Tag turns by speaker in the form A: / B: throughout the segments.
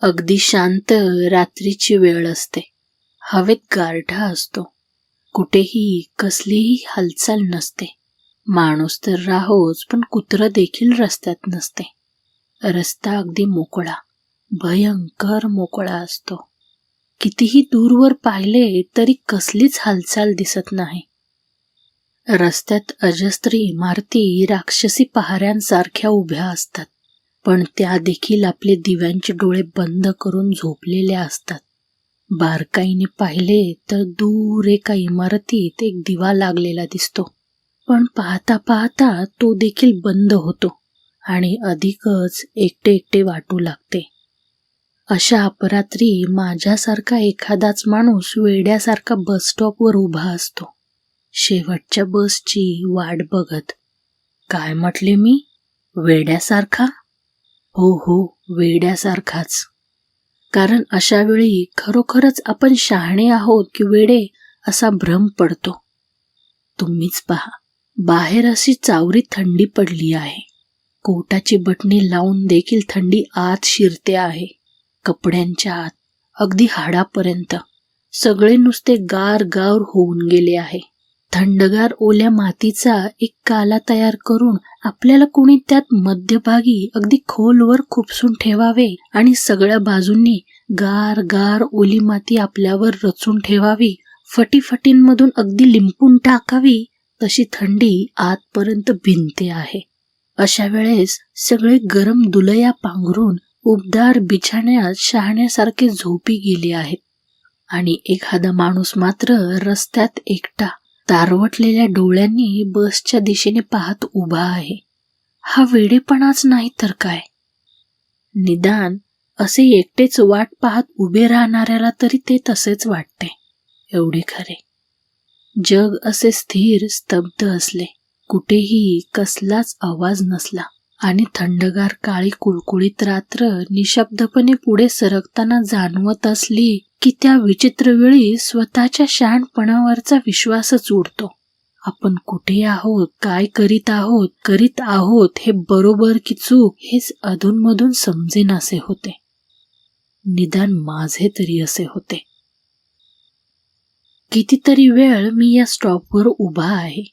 A: अगदी शांत रात्रीची वेळ असते. हवेत गारठा असतो. कुठेही कसलीही हालचाल नसते. माणूस तर राहोच पण कुत्र देखील रस्त्यात नसते. रस्ता अगदी मोकळा भयंकर मोकळा असतो. कितीही दूरवर पाहिले तरी कसलीच हालचाल दिसत नाही. रस्त्यात अजस्त्र इमारती राक्षसी पहाऱ्यांसारख्या उभ्या असतात. पण त्या देखील आपले दिव्यांचे डोळे बंद करून झोपलेल्या असतात. बारकाईने पाहिले तर दूर एका इमारतीत एक दिवा लागलेला दिसतो. पण पाहता पाहता तो देखील बंद होतो आणि अधिकच एकटे एकटे वाटू लागते. अशा अपरात्री माझ्यासारखा एखादाच माणूस वेड्यासारखा बस स्टॉपवर उभा असतो. शेवटच्या बसची वाट बघत काय म्हटले मी? वेड्यासारखा? हो हो वेड्यासारखाच. कारण अशा वेळी खरोखरच आपण शहाणे आहोत की वेडे असा भ्रम पडतो. तुम्हीच पहा बाहेर अशी चावरी थंडी पडली आहे. कोटाची बटणी लावून देखील थंडी आत शिरते आहे. कपड्यांच्या आत अगदी हाडापर्यंत सगळे नुसते गार गार होऊन गेले आहे. थंडगार ओल्या मातीचा एक काला तयार करून आपल्याला कोणी त्यात मध्यभागी अगदी खोलवर खुपसून ठेवावे आणि सगळ्या बाजूंनी गार गार ओली माती आपल्यावर रचून ठेवावी. फटीफटींमधून अगदी लिंपून टाकावी तशी थंडी आतपर्यंत भिनते आहे. अशा वेळेस सगळे गरम दुलया पांघरून उबदार बिछाण्यात शहाण्यासारखे झोपी गेले आहेत. आणि एखादा माणूस मात्र रस्त्यात एकटा तारवटलेल्या डोळ्यांनी बसच्या दिशेने पाहत उभा आहे. हा वेडेपणाच नाही तर काय? निदान असे एकटेच वाट पाहत उभे राहणाऱ्याला तरी ते तसेच वाटते. एवढे खरे. जग असे स्थिर स्तब्ध असले. कुठेही कसलाच आवाज नसला. आणि थंडगार काळी कुळकुळीत रात्र निशब्दपणे पुढे सरकताना जाणवत असली की त्या विचित्र वेळी स्वतःच्या शहाणपणावरचा विश्वासच उडतो. आपण कुठे आहोत काय करीत आहोत करीत आहोत हे बरोबर की चूक हेच अधूनमधून समजेनासे होते. निदान माझे तरी असे होते. कितीतरी वेळ मी या स्टॉपवर उभा आहे.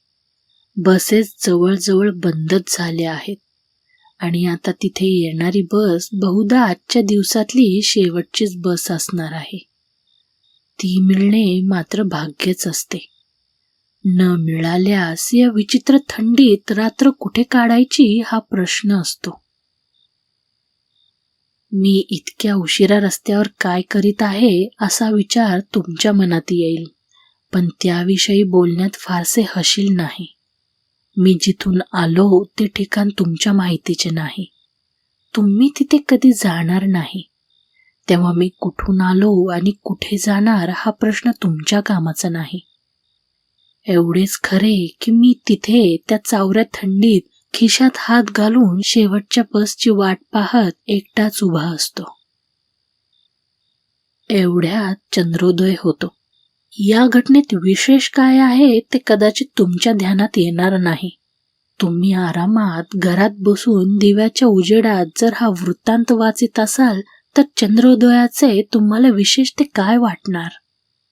A: बसेस जवळजवळ बंदच झाल्या आहेत. आणि आता तिथे येणारी बस बहुधा आजच्या दिवसातली शेवटचीच बस असणार आहे. ती मिळणे मात्र भाग्यच असते. न मिळाल्यास या विचित्र थंडीत रात्र कुठे काढायची हा प्रश्न असतो. मी इतक्या उशिरा रस्त्यावर काय करीत आहे असा विचार तुमच्या मनात येईल पण त्याविषयी बोलण्यात फारसे हशील नाही. मी जिथून आलो ते ठिकाण तुमच्या माहितीचे नाही. तुम्ही तिथे कधी जाणार नाही. तेव्हा मी कुठून आलो आणि कुठे जाणार हा प्रश्न तुमच्या कामाचा नाही. एवढेच खरे की मी तिथे त्या चावऱ्या थंडीत खिशात हात घालून शेवटच्या बसची वाट पाहत एकटाच उभा असतो. एवढ्यात चंद्रोदय होतो. या घटनेत विशेष काय आहे ते कदाचित तुमच्या ध्यानात येणार नाही. तुम्ही आरामात घरात बसून दिव्याच्या उजेडात जर हा वृत्तांत वाचित असाल तर चंद्रोदयाचे तुम्हाला विशेष ते काय वाटणार?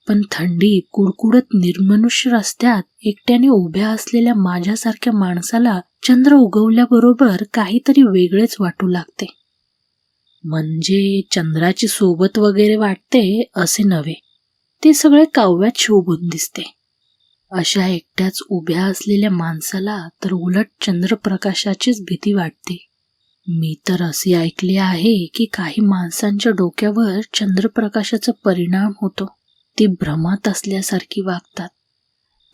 A: पण थंडी कुडकुडत निर्मनुष्य रस्त्यात एकट्याने उभ्या असलेल्या माझ्यासारख्या माणसाला चंद्र उगवल्याबरोबर काहीतरी वेगळेच वाटू लागते. म्हणजे चंद्राची सोबत वगैरे वाटते असे नव्हे. ते सगळे काव्यात शोभून दिसते. अशा एकट्याच उभ्या असलेल्या माणसाला तर उलट चंद्रप्रकाशाचीच भीती वाटते. मी तर असे ऐकले आहे की काही माणसांच्या डोक्यावर चंद्रप्रकाशाचा परिणाम होतो. ती भ्रमात असल्यासारखी वागतात.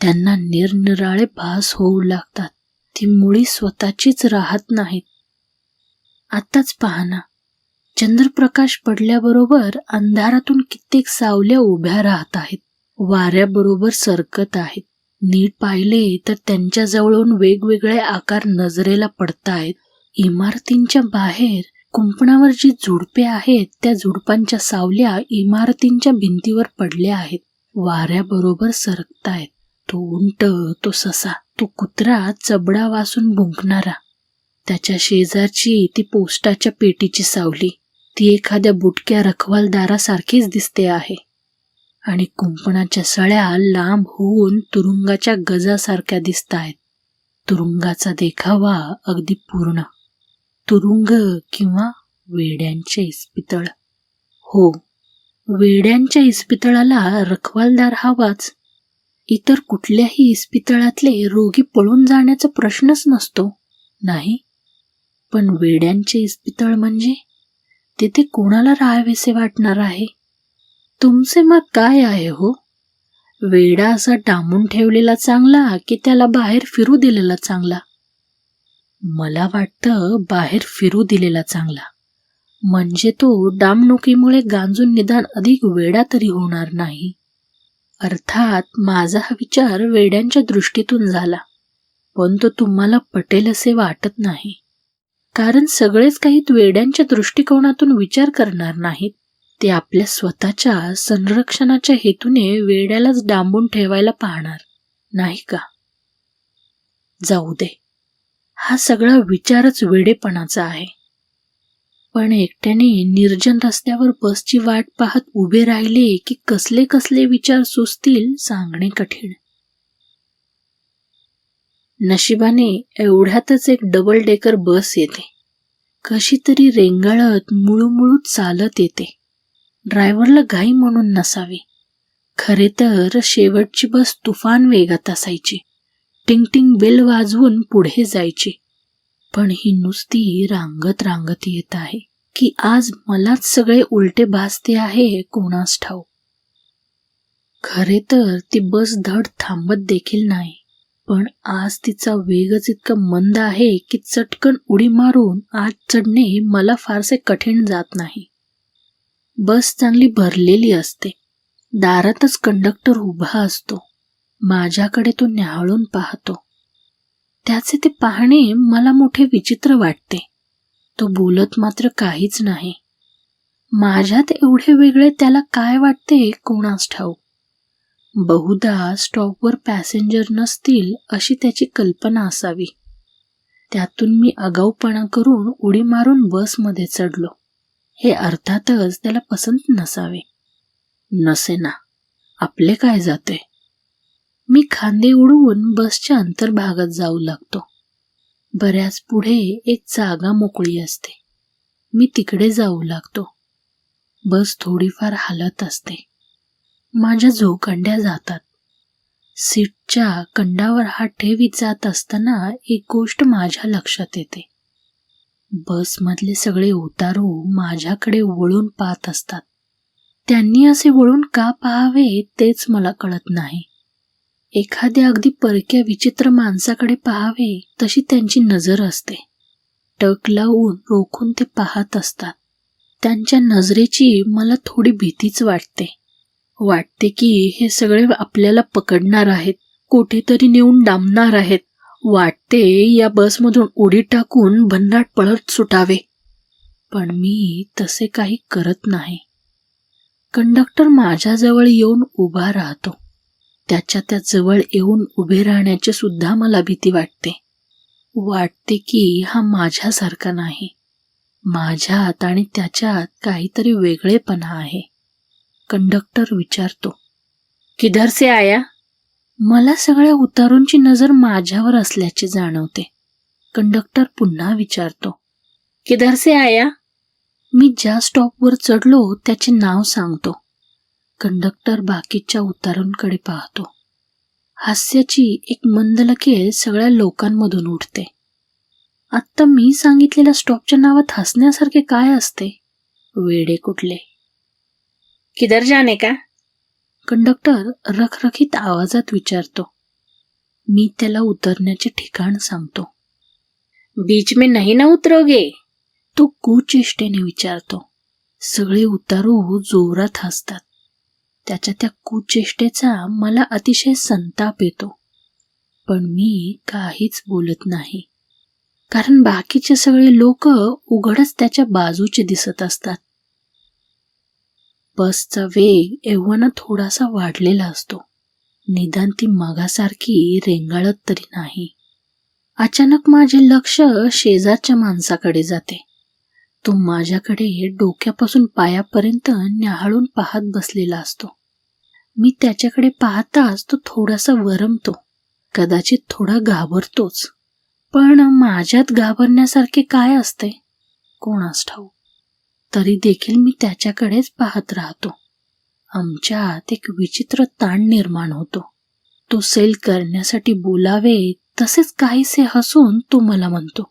A: त्यांना निरनिराळे भास होऊ लागतात. ती मुळी स्वतःचीच राहत नाहीत. आत्ताच पाहना चंद्रप्रकाश पडल्याबरोबर अंधारातून कित्येक सावल्या उभ्या राहत आहेत. वाऱ्याबरोबर सरकत आहेत. नीट पाहिले तर त्यांच्या जवळून वेगवेगळे आकार नजरेला पडतायत. इमारतींच्या बाहेर कुंपणावर जी झुडपे आहेत त्या झुडपांच्या सावल्या इमारतींच्या भिंतीवर पडल्या आहेत. वाऱ्याबरोबर सरकतायत. तो उंट तो ससा तो कुत्रा चबडा वासून भुंकणारा. त्याच्या शेजारची ती पोस्टाच्या पेटीची सावली. ती एखाद्या बुटक्या रखवालदारासारखीच दिसते आहे. आणि कुंपणाच्या सळ्या लांब होऊन तुरुंगाच्या गजासारख्या दिसत आहेत तुरुंगाचा देखावा अगदी पूर्ण. तुरुंग किंवा वेड्यांचे इस्पितळ. हो वेड्यांच्या इस्पितळाला रखवालदार हवाच. इतर कुठल्याही इस्पितळातले रोगी पळून जाण्याचा प्रश्नच नसतो नाही? पण वेड्यांचे इस्पितळ म्हणजे? तिथे कोणाला राहावेसे वाटणार आहे? तुमचे मत काय आहे हो? वेडा असा डांबून ठेवलेला चांगला की त्याला बाहेर फिरू दिलेला चांगला? मला वाटतं बाहेर फिरू दिलेला चांगला. म्हणजे तो डामणुकीमुळे गांजून निदान अधिक वेडा तरी होणार नाही. अर्थात माझा हा विचार वेड्यांच्या दृष्टीतून झाला. पण तो तुम्हाला पटेल असे वाटत नाही. कारण सगळेच काही वेड्यांच्या दृष्टिकोनातून विचार करणार नाहीत. ते आपल्या स्वतःच्या संरक्षणाच्या हेतूने वेड्यालाच डांबून ठेवायला पाहणार नाही का? जाऊ दे. हा सगळा विचारच वेडेपणाचा आहे. पण एकट्याने निर्जन रस्त्यावर बसची वाट पाहत उभे राहिले की कसले कसले विचार सुचतील सांगणे कठीण. नशिबाने एवढ्यातच एक डबल डेकर बस येते. कशी तरी रेंगाळत मुळूमुळू चालत येते. ड्रायव्हरला घाई म्हणून नसावी. खरे तर शेवटची बस तुफान वेगात असायची. टिंग टिंग बेल वाजवून पुढे जायची. पण ही नुसती रांगत रांगत येत आहे की आज मलाच सगळे उलटे भासते आहे कोणास ठाऊ खरे तर ती बस धड थांबत देखील नाही. पण आज तिचा वेगच इतका मंद आहे की चटकन उडी मारून आज चढणे मला फारसे कठीण जात नाही. बस चांगली भरलेली असते. दारातच कंडक्टर उभा असतो. माझ्याकडे तो न्याहाळून पाहतो. त्याचे ते पाहणे मला मोठे विचित्र वाटते. तो बोलत मात्र काहीच नाही. माझ्यात एवढे वेगळे त्याला काय वाटते कोणास ठाऊक? बहुधा स्टॉपवर पॅसेंजर नसतील अशी त्याची कल्पना असावी. त्यातून मी आगाऊपणा करून उडी मारून बसमध्ये चढलो. हे अर्थातच त्याला पसंत नसावे. नसे ना आपले काय जाते? मी खांदे उडवून बसच्या अंतर्भागात जाऊ लागतो. बऱ्याच पुढे एक जागा मोकळी असते. मी तिकडे जाऊ लागतो. बस थोडीफार हालत असते. माझ्या झोकंड्या जातात. सीटच्या कंडावर हात ठेवीत जात असताना एक गोष्ट माझ्या लक्षात येते. बसमधले सगळे उतारू माझ्याकडे वळून पाहत असतात. त्यांनी असे वळून का पाहावे तेच मला कळत नाही. एखाद्या अगदी परक्या विचित्र माणसाकडे पाहावे तशी त्यांची नजर असते. टक लावून रोखून ते पाहत असतात. त्यांच्या नजरेची मला थोडी भीतीच वाटते. वाटते की हे सगळे आपल्याला पकडणार आहेत कुठेतरी नेऊन डांबणार आहेत. वाटते या बसमधून उडी टाकून भन्नाट पळत सुटावे. पण मी तसे काही करत नाही. कंडक्टर माझ्याजवळ येऊन उभा राहतो. त्याच्या त्या जवळ येऊन उभे राहण्याची सुद्धा मला भीती वाटते. वाटते की हा माझ्यासारखा नाही. माझ्यात आणि त्याच्यात काहीतरी वेगळेपणा आहे. कंडक्टर विचारतो किधर से आया? मला सगळ्या उतारूंची नजर माझ्यावर असल्याचे जाणवते. कंडक्टर पुन्हा विचारतो किधर से आया? मी ज्या स्टॉपवर चढलो त्याचे नाव सांगतो. कंडक्टर बाकीच्या उतारूंकडे पाहतो. हास्याची एक मंदलके सगळ्या लोकांमधून उठते. आत्ता मी सांगितलेल्या स्टॉपच्या नावात हसण्यासारखे काय असते? वेडे कुठले? किधर जाने का? कंडक्टर रखरखीत आवाजात विचारतो. मी त्याला उतरण्याचे ठिकाण सांगतो. बीच में नहीं ना उतरोगे? तो कुचेष्टेने विचारतो. सगळे उतारू जोरात हसतात. त्याच्या त्या कुचेष्टेचा मला अतिशय संताप येतो. पण मी काहीच बोलत नाही. कारण बाकीचे सगळे लोक उघडच त्याच्या बाजूचे दिसत असतात. बसचा वेग एव्हाना थोडासा वाढलेला असतो. निदान ती मागासारखी रेंगाळत तरी नाही. अचानक माझे लक्ष शेजारच्या माणसाकडे जाते. तो माझ्याकडे डोक्यापासून पायापर्यंत न्याहाळून पाहत बसलेला असतो. मी त्याच्याकडे पाहताच तो थोडासा वरमतो. कदाचित थोडा घाबरतोच. पण माझ्यात घाबरण्यासारखे काय असते? कोणास ठाऊ तरी देखील मी त्याच्याकडेच पाहत राहतो. आमच्यात एक विचित्र ताण निर्माण होतो. तो सेल करण्यासाठी बोलावे तसेच काहीसे हसून तो मला म्हणतो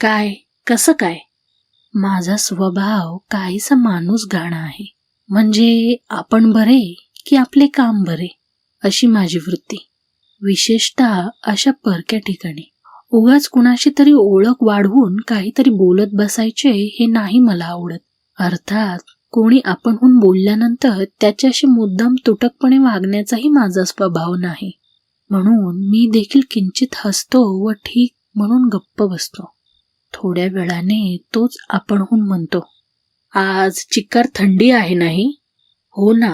A: काय? कसं काय? माझा स्वभाव काहीसा माणूस गाणा आहे. म्हणजे आपण बरे की आपले काम बरे? अशी माझी वृत्ती. विशेषतः अशा परक्या ठिकाणी. उगाच कुणाशी तरी ओळख वाढवून काहीतरी बोलत बसायचे हे नाही मला आवडत. अर्थात कोणी आपणहून बोलल्यानंतर त्याच्याशी मुद्दाम तुटकपणे वागण्याचाही माझा स्वभाव नाही. म्हणून मी देखील किंचित हसतो व ठीक म्हणून गप्प बसतो. थोड्या वेळाने तोच आपणहून म्हणतो. आज चिक्कार थंडी आहे नाही? हो ना.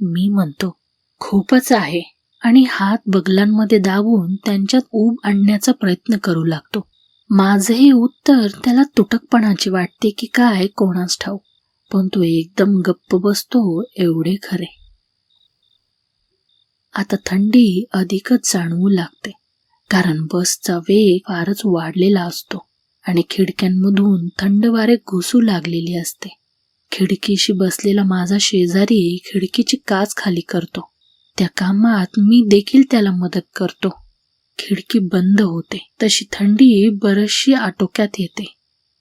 A: मी म्हणतो खूपच आहे. आणि हात बगलांमध्ये दाबून त्यांच्यात ऊब आणण्याचा प्रयत्न करू लागतो. माझे उत्तर त्याला तुटकपणाचे वाटते की काय कोणास ठाऊ. पण तो एकदम गप्प बसतो एवढे खरे. आता थंडी अधिकच जाणवू लागते कारण बसचा वेग फारच वाढलेला असतो आणि खिडक्यांमधून थंड वारे घुसू लागलेली असते. खिडकीशी बसलेला माझा शेजारी खिडकीची काच खाली करतो. त्या कामात मी देखील त्याला मदत करतो. खिडकी बंद होते. तशी थंडी बरीचशी आटोक्यात येते.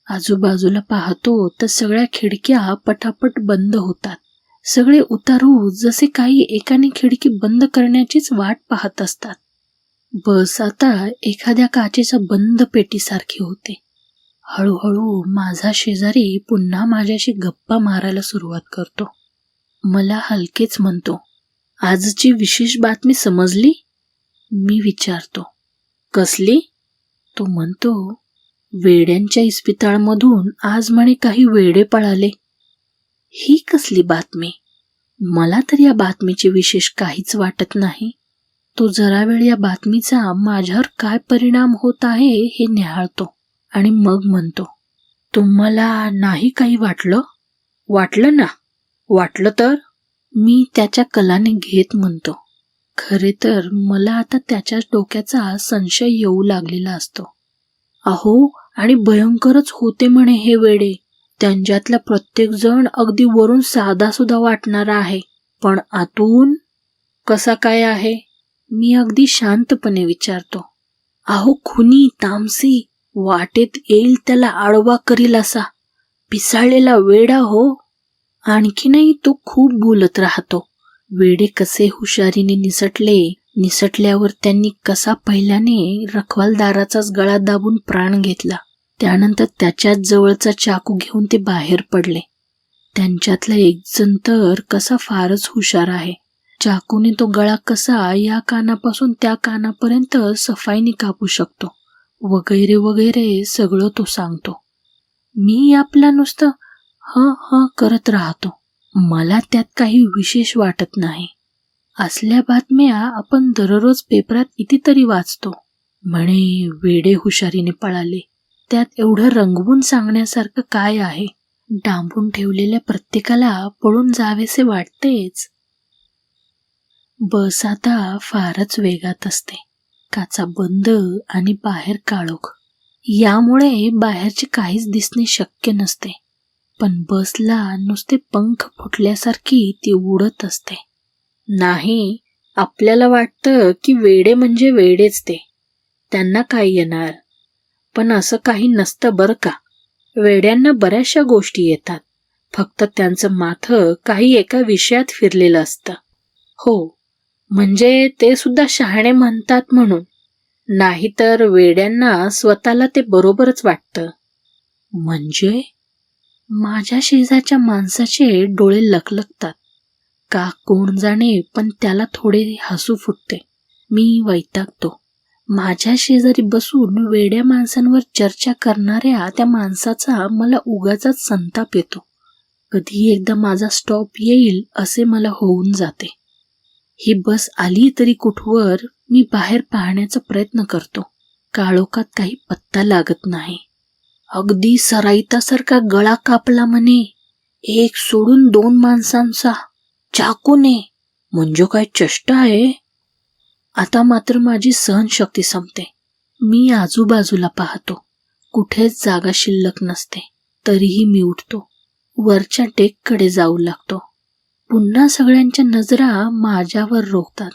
A: आजूबाजूला पाहतो तर सगळ्या खिडक्या पटापट बंद होतात. सगळे उतारू जसे काही एकाने खिडकी बंद करण्याचीच वाट पाहत असतात. बस आता एखाद्या काचेच्या बंद पेटीसारखी होते. हळूहळू माझा शेजारी पुन्हा माझ्याशी गप्पा मारायला सुरुवात करतो. मला हलकेच म्हणतो आजची विशेष बातमी समजली? मी विचारतो. कसली? तो म्हणतो वेड्यांच्या इस्पितळामधून आज म्हणे काही वेडे पळाले. ही कसली बातमी? मला तर या बातमीचे विशेष काहीच वाटत नाही. तो जरा वेळ या बातमीचा माझ्यावर काय परिणाम होत आहे हे निहाळतो आणि मग म्हणतो तुम्हाला नाही काही वाटलं? वाटलं ना? वाटलं तर? मी त्याच्या कलाने घेत म्हणतो. खरे तर मला आता त्याच्या डोक्याचा संशय येऊ लागलेला असतो. अहो आणि भयंकरच होते म्हणे हे वेडे. त्यांच्यातला प्रत्येक जण अगदी वरून साधा सुद्धा वाटणारा आहे. पण आतून कसा काय आहे? मी अगदी शांतपणे विचारतो. अहो खुनी तामसी वाटेत येईल त्याला आडवा करील असा. पिसाळलेला वेडा हो. आणखीनही तो खूप बोलत राहतो. वेडे कसे हुशारीने निसटले निसटल्यावर त्यांनी कसा पहिल्याने रखवालदाराचाच गळा दाबून प्राण घेतला. त्यानंतर त्याच्याच जवळचा चाकू घेऊन ते बाहेर पडले. त्यांच्यातला एकजण तर कसा फारच हुशार आहे. चाकूने तो गळा कसा या कानापासून त्या कानापर्यंत सफाईने कापू शकतो. वगैरे वगैरे सगळं तो सांगतो. मी आपला नुसतं ह ह करत राहतो. मला त्यात काही विशेष वाटत नाही. असल्या बातम्या आपण दररोज पेपरात कितीतरी वाचतो. म्हणे वेडे हुशारीने पळाले. त्यात एवढं रंगवून सांगण्यासारखं काय आहे? डांबून ठेवलेल्या प्रत्येकाला पळून जावेसे वाटतेच. बस आता फारच वेगात असते. काचा बंद आणि बाहेर काळोख. यामुळे बाहेरचे काहीच दिसणे शक्य नसते. पण बसला नुसते पंख फुटल्यासारखी ती उडत असते. नाही आपल्याला वाटतं की वेडे म्हणजे वेडेच ते. त्यांना काय येणार. पण असं काही नसतं बरं का. वेड्यांना बऱ्याचशा गोष्टी येतात. फक्त त्यांचं माथ काही एका विषयात फिरलेलं असतं. हो म्हणजे ते सुद्धा शहाणे म्हणतात म्हणून. नाहीतर वेड्यांना स्वतःला ते बरोबरच वाटतं. म्हणजे? माझ्या शेजारच्या माणसाचे डोळे लकलकतात का कोण जाणे पण त्याला थोडे हसू फुटते. मी वैतागतो. माझ्या शेजारी बसून वेड्या माणसांवर चर्चा करणाऱ्या त्या माणसाचा मला उगाचाच संताप येतो. कधी एकदा माझा स्टॉप येईल असे मला होऊन जाते. ही बस आली तरी कुठवर मी बाहेर पाहण्याचा प्रयत्न करतो. काळोखात काही पत्ता लागत नाही. अगदी सराईतासारखा गळा कापला म्हणे. एक सोडून दोन माणसांचा. चाकूने. म्हणजे काय चष्ट आहे? आता मात्र माझी सहनशक्ती संपते. मी आजूबाजूला पाहतो. कुठेच जागा शिल्लक नसते. तरीही मी उठतो. वरच्या टेककडे जाऊ लागतो. पुन्हा सगळ्यांच्या नजरा माझ्यावर रोखतात.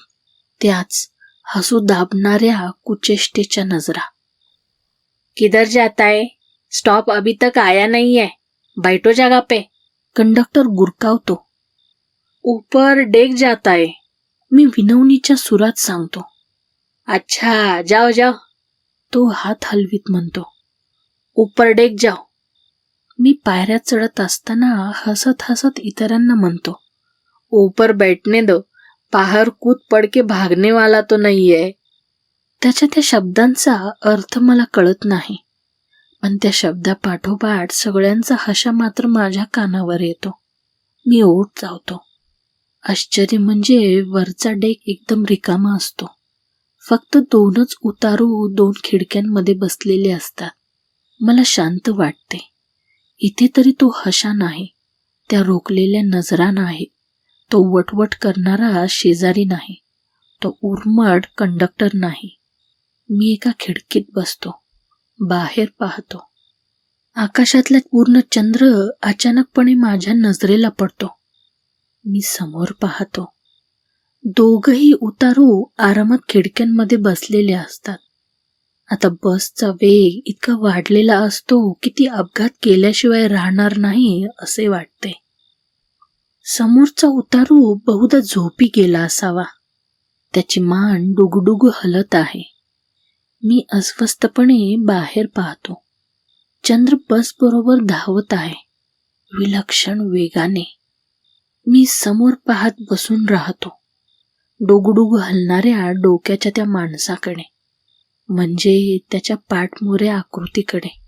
A: त्याच हसू दाबणाऱ्या कुचेष्टेच्या नजरा. किधर जाताय? स्टॉप अभी तक आया नहीं है। बैठो जगह पे। कंडक्टर गुरकावतो ऊपर डेक जाता है। मी विनवणीच्या सुरात सांगतो। अच्छा जाओ जाओ। तो हात हलवीत म्हणतो। ऊपर डेक जाओ। मी पायऱ्या चढत असताना हसत हसत इतरांना म्हणतो ऊपर बैठने दो। बाहर कूद पडके भागनेवाला भागने वाला तो नाहीये त्याच्या त्या शब्दांचा अर्थ मला कळत नाही. पण त्या शब्दापाठोपाठ सगळ्यांचा हशा मात्र माझ्या कानावर येतो. मी ओट चावतो. आश्चर्य म्हणजे वरचा डेक एकदम रिकामा असतो. फक्त दोनच उतारू दोन खिडक्यांमध्ये बसलेले असतात. मला शांत वाटते. इथे तरी तो हशा नाही. त्या रोखलेल्या नजरा नाही. तो वटवट करणारा शेजारी नाही. तो उर्मट कंडक्टर नाही. मी एका खिडकीत बसतो. बाहेर पाहतो. आकाशातला पूर्ण चंद्र अचानकपणे माझ्या नजरेला पडतो. मी समोर पाहतो. दोघही उतारू आरामात खिडक्यांमध्ये बसलेले असतात. आता बसचा वेग इतका वाढलेला असतो की ती अपघात केल्याशिवाय राहणार नाही असे वाटते. समोरचा उतारू बहुधा झोपी गेला असावा. त्याची मान डुगडुग हलत आहे. मी अस्वस्थपणे बाहेर पाहतो. चंद्र बस बरोबर धावत आहे. विलक्षण वेगाने. मी समोर पाहत बसून राहतो. डोगडुग हलणाऱ्या डोक्याच्या त्या माणसाकडे. म्हणजे त्याच्या पाठमोऱ्या आकृतीकडे.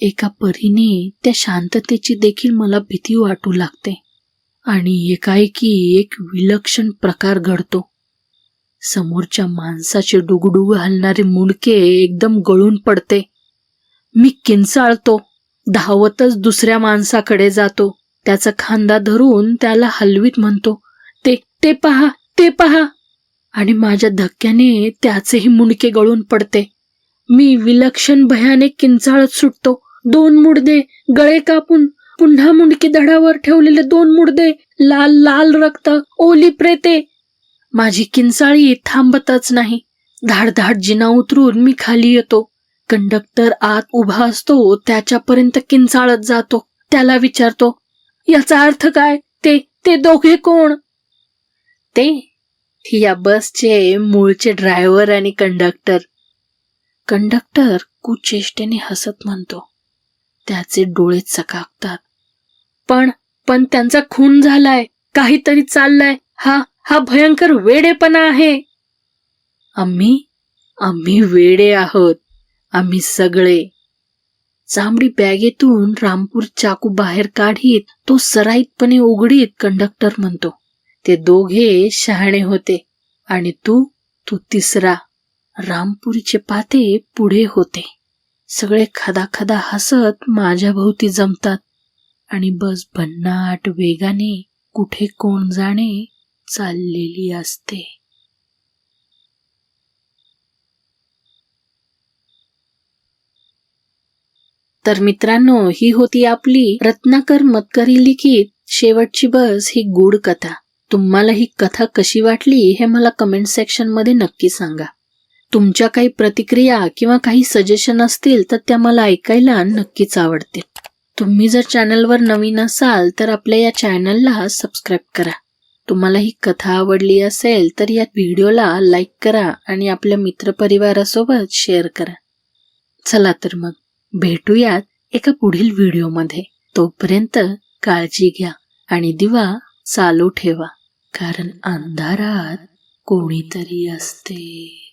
A: एका परीने त्या शांततेची देखील मला भीती वाटू लागते. आणि एकाएकी एक विलक्षण प्रकार घडतो. समोरच्या माणसाचे डुगडुग हलणारे मुंडके एकदम गळून पडते. मी किंचाळतो धावतच दुसऱ्या माणसाकडे जातो. त्याचा खांदा धरून त्याला हलवीत म्हणतो ते ते पहा ते पहा. आणि माझ्या धक्क्याने त्याचेही मुंडके गळून पडते. मी विलक्षण भयाने किंचाळत सुटतो. दोन मुडदे गळे कापून पुन्हा मुंडके धडावर ठेवलेले दोन मुडदे लाल लाल रक्त ओली प्रेते माझी किंचाळी थांबतच नाही. धाड धाड जिना उतरून मी खाली येतो. कंडक्टर आत उभा असतो त्याच्यापर्यंत किंचाळत जातो. त्याला विचारतो याचा अर्थ काय? ते ते दोघे कोण? ते या बसचे मूळचे ड्रायव्हर आणि कंडक्टर. कंडक्टर कुचेष्टेने हसत म्हणतो. त्याचे डोळे चकाकतात. पण पण त्यांचा खून झालाय. काहीतरी चाललाय. हा हा भयंकर वेडेपणा आहे. आम्ही आम्ही वेडे आहोत. आम्ही सगळे. चांबडी बॅगेतून रामपूर चाकू बाहेर काढीत तो सराईतपणे उघडीत कंडक्टर म्हणतो. ते दोघे शहाणे होते. आणि तू तू तिसरा. रामपुरीचे पाते पुढे होते. सगळे खदा खदा हसत माझ्या भोवती जमतात. आणि बस भन्नाट वेगाने कुठे कोण जाणे चाललेली असते. तर मित्रांनो ही होती आपली रत्नाकर मतकरी लिखित. शेवटची बस ही गूढ कथा. तुम्हाला ही कथा कशी वाटली हे मला कमेंट सेक्शनमध्ये नक्की सांगा. तुमच्या काही प्रतिक्रिया किंवा काही सजेशन असतील तर त्या मला ऐकायला नक्कीच आवडतील. तुम्ही जर चॅनलवर नवीन असाल तर आपल्या या चॅनलला सबस्क्राईब करा. तुम्हाला ही कथा आवडली असेल तर या व्हिडिओला लाईक करा आणि आपल्या मित्रपरिवारासोबत शेअर करा. चला तर मग भेटूयात एका पुढील व्हिडिओमध्ये. तोपर्यंत काळजी घ्या आणि दिवा चालू ठेवा कारण अंधारात कोणीतरी असते.